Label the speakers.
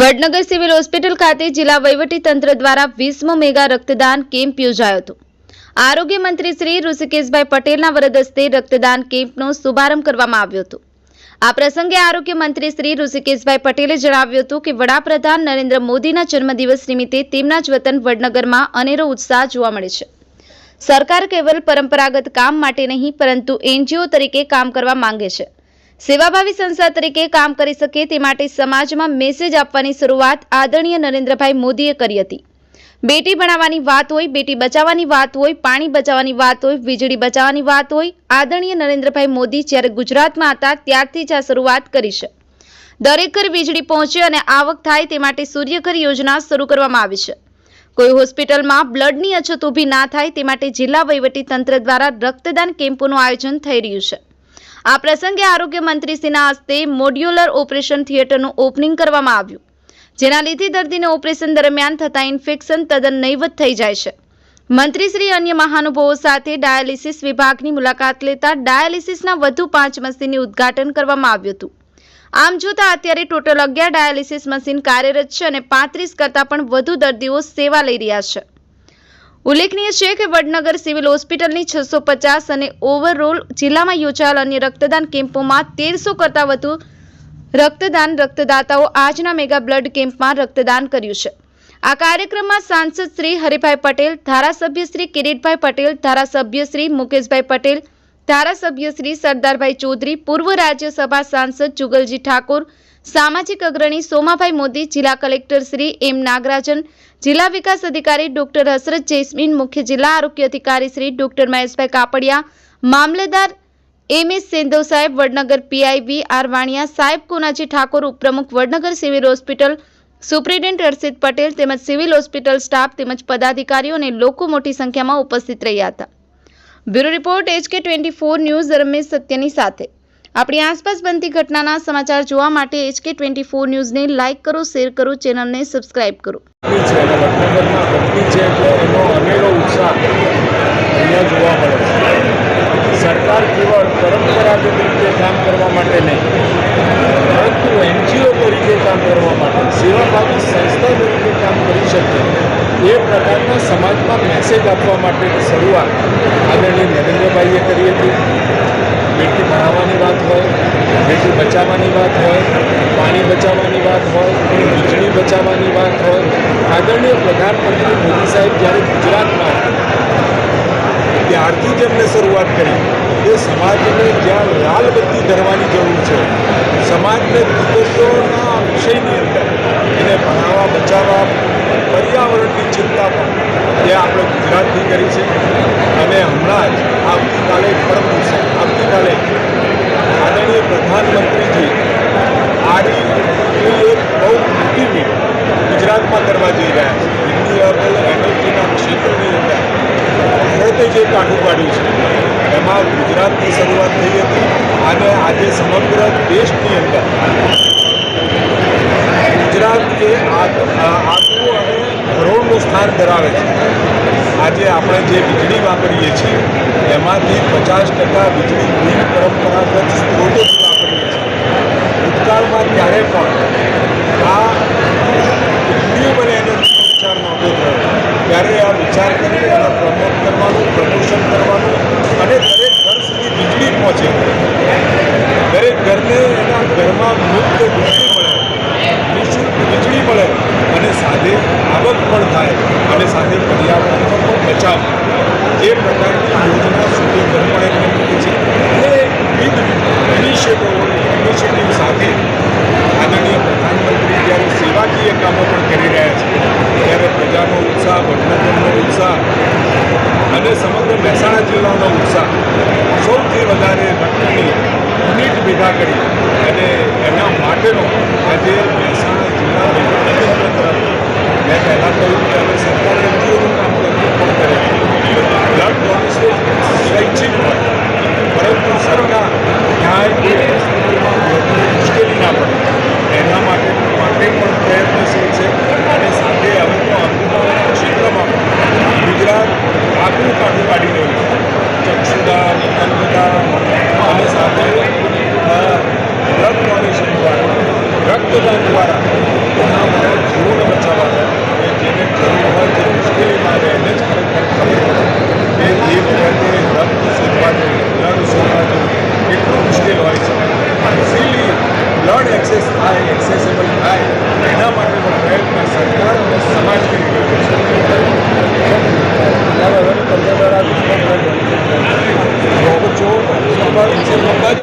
Speaker 1: Vadnagar civil hospital ખાતે જિલ્લા વહીવટી તંત્ર દ્વારા વીસમો મેગા રક્તદાન કેમ્પ યોજાયો હતો. આરોગ્ય મંત્રી શ્રી ઋષિકેશભાઈ પટેલના વરદ હસ્તે રક્તદાન કેમ્પનો શુભારંભ કરવામાં આવ્યો હતો. આ પ્રસંગે આરોગ્ય મંત્રી શ્રી ઋષિકેશભાઈ પટેલે જણાવ્યું હતું કે વડાપ્રધાન નરેન્દ્ર મોદીના જન્મદિવસ નિમિત્તે તેમના જ વતન વડનગરમાં અનેરો ઉત્સાહ જોવા મળે છે. સરકાર કેવલ પરંપરાગત કામ માટે નહીં, પરંતુ એનજીઓ તરીકે કામ કરવા માંગે છે. સેવાભાવી સંસ્થા તરીકે કામ કરી શકે તે માટે સમાજમાં મેસેજ આપવાની શરૂઆત આદરણીય નરેન્દ્રભાઈ મોદીએ કરી હતી. બેટી ભણાવવાની વાત હોય, બેટી બચાવવાની વાત હોય, પાણી બચાવવાની વાત હોય, વીજળી બચાવવાની વાત હોય, આદરણીય નરેન્દ્રભાઈ મોદી જ્યારે ગુજરાતમાં હતા ત્યારથી જ આ શરૂઆત કરી છે. દરેક ઘર વીજળી પહોંચે અને આવક થાય તે માટે સૂર્યઘર યોજના શરૂ કરવામાં આવી છે. કોઈ હોસ્પિટલમાં બ્લડની અછત ઊભી ના થાય તે માટે જિલ્લા વહીવટી તંત્ર દ્વારા રક્તદાન કેમ્પોનું આયોજન થઈ રહ્યું છે. આ પ્રસંગે આરોગ્ય મંત્રીશ્રીના હસ્તે મોડ્યુલર ઓપરેશન થિયેટરનું ઓપનિંગ કરવામાં આવ્યું. જેના લીધે દર્દીને ઓપરેશન દરમિયાન થતા ઇન્ફેક્શન તદ્દન નહીવત થઈ જાય છે. મંત્રીશ્રી અન્ય મહાનુભાવો સાથે ડાયાલિસિસ વિભાગની મુલાકાત લેતા ડાયાલિસિસના વધુ પાંચ મશીનનું ઉદ્ઘાટન કરવામાં આવ્યું હતું. આમ જોતા અત્યારે ટોટલ અગિયાર ડાયાલિસિસ મશીન કાર્યરત છે અને પાંત્રીસ કરતાં પણ વધુ દર્દીઓ સેવા લઈ રહ્યા છે. ઉલ્લેખનીય છે કે વડનગર સિવિલ હોસ્પિટલની છસો પચાસ અને ઓવરઓલ જિલ્લામાં યોજાયેલ અન્ય રક્તદાન કેમ્પોમાં તેરસો કરતાં વધુ રક્તદાન રક્તદાતાઓ આજના મેગા બ્લડ કેમ્પમાં રક્તદાન કર્યું છે. આ કાર્યક્રમમાં સાંસદ શ્રી હરિભાઈ પટેલ, ધારાસભ્ય શ્રી કિરીટભાઈ પટેલ, ધારાસભ્ય શ્રી મુકેશભાઈ પટેલ ધારાસભ્ય શ્રી સરદારભાઈ ચૌધરી, પૂર્વ રાજ્યસભા સાંસદ જુગલજી ઠાકોર, સામાજિક અગ્રણી સોમાભાઈ મોદી, જિલ્લા કલેક્ટર શ્રી એમ નાગરાજન, જિલ્લા વિકાસ અધિકારી ડોક્ટર હસરત જૈસ્મીન, મુખ્ય જિલ્લા આરોગ્ય અધિકારી શ્રી ડોક્ટર મહેશભાઈ કાપડિયા, મામલેદાર એમ એસ સેંધવ સાહેબ, Vadnagar P I V R Vania, સાહેબ કોનાજી ઠાકોર, ઉપપ્રમુખ Vadnagar civil hospital, superintendent Harshit Patel તેમજ સિવિલ હોસ્પિટલ સ્ટાફ તેમજ પદાધિકારીઓ અને લોકો મોટી સંખ્યામાં ઉપસ્થિત રહ્યા હતા. Bureau report H K twenty four news Ramesh સત્યની સાથે. આપણી આસપાસ બનતી ઘટનાના સમાચાર જોવા માટે એચકે ટ્વેન્ટી ફોર ન્યૂઝને લાઇક કરો, શેર કરો, ચેનલને સબસ્ક્રાઇબ કરો
Speaker 2: કંપની છે અને વડનગરમાં કંપની છે એટલે એનો અનેરો ઉત્સાહ અહીંયા જોવા મળે છે સરકાર કેવળ પરંપરાગત રીતે કામ કરવા માટે નહીં પરંતુ એનજીઓ તરીકે કામ કરવા માટે સેવાભાવી સંસ્થા તરીકે કામ કરી શકે એ પ્રકારના સમાજમાં મેસેજ આપવા માટેની શરૂઆત આદરણીય નરેન્દ્રભાઈએ કરી હતી. બેટી ભણાવવાની વાત હોય, બેટી બચાવવાની વાત હોય, પાણી બચાવવાની વાત હોય, વીજળી બચાવવાની વાત હોય. આદરણીય પ્રધાનમંત્રી મોદી સાહેબ જ્યારે ગુજરાતમાં ત્યારથી જ એમને શરૂઆત કરી, એ સમાજને જ્યાં લાલ બત્તી ધરવાની જરૂર છે. સમાજને દિવસોના વિષયની અંદર એને ભણાવવા, બચાવવા એ આપણે ગુજરાતથી કરી છે અને હમણાં જ આવતીકાલે પરમ દિવસે આવતીકાલે આદરણીય પ્રધાનમંત્રીજી આડી એક બહુ મોટી મીટ ગુજરાતમાં કરવા જઈ રહ્યા છે. રિન્યુએબલ એનર્જીના ક્ષેત્રની અંદર ભારતે જે કાઢું પાડ્યું છે, એમાં ગુજરાતની શરૂઆત થઈ હતી અને આજે સમગ્ર દેશની અંદર ગુજરાત એ આ- સ્થાન ધરાવે છે. આજે આપણે જે વીજળી વાપરીએ છીએ, એમાંથી પચાસ ટકા વીજળી બિન પરંપરાગત સ્ત્રોતોથી વાપરીએ છીએ. ભૂતકાળમાં ત્યારે પણ આ રિન્યુએબલ એનર્જીનો વિચાર નહોતો થયો. ત્યારે આ વિચાર કરીને એનો પ્રમોટ કરવાનું, પ્રમોશન કરવાનું અને દરેક ઘર સુધી વીજળી પહોંચે. દરેક ઘરને એના ઘરમાં મુક્ત વીજળી મળે, નિઃશુલ્ક વીજળી મળે અને સાથે આવક પણ થાય. અને સાથે પર્યાવરણનો પણ બચાવ જે પ્રકારની યોજના સુધી પણ એમને મૂકી છે. અને વિવિધ ઇનિશિયેટિવ ઇનિશિયેટિવ સાથે આદરણીય પ્રધાનમંત્રી જ્યારે સેવાકીય કામો પણ કરી રહ્યા છે, ત્યારે પ્રજાનો ઉત્સાહ વડનગરનો ઉત્સાહ અને સમગ્ર મહેસાણા જિલ્લાનો ઉત્સાહ સૌથી વધારે રક્તની યુનિટ ભેગા કરી અને એના માટેનો આજે વિષય છે અને સાથે હવે તો અમૃત ક્ષેત્રમાં ગુજરાત આખું કાઢું કાઢી રહ્યું છે ચક્ષુદા નિકંદા અને સાથે બ્લડ ડોનેશન દ્વારા રક્તદાન દ્વારા પોતાના જીવન બચાવવાના અને જેને જરૂર હોય જે મુશ્કેલીમાં રહે એને જ ખરેખર ખબર એ એ વખતે રક્ત શોધવાનું બ્લડ શોધવાનું એટલું મુશ્કેલ હોય છે ઇઝીલી બ્લડ એક્સેસ થાય એક્સેસ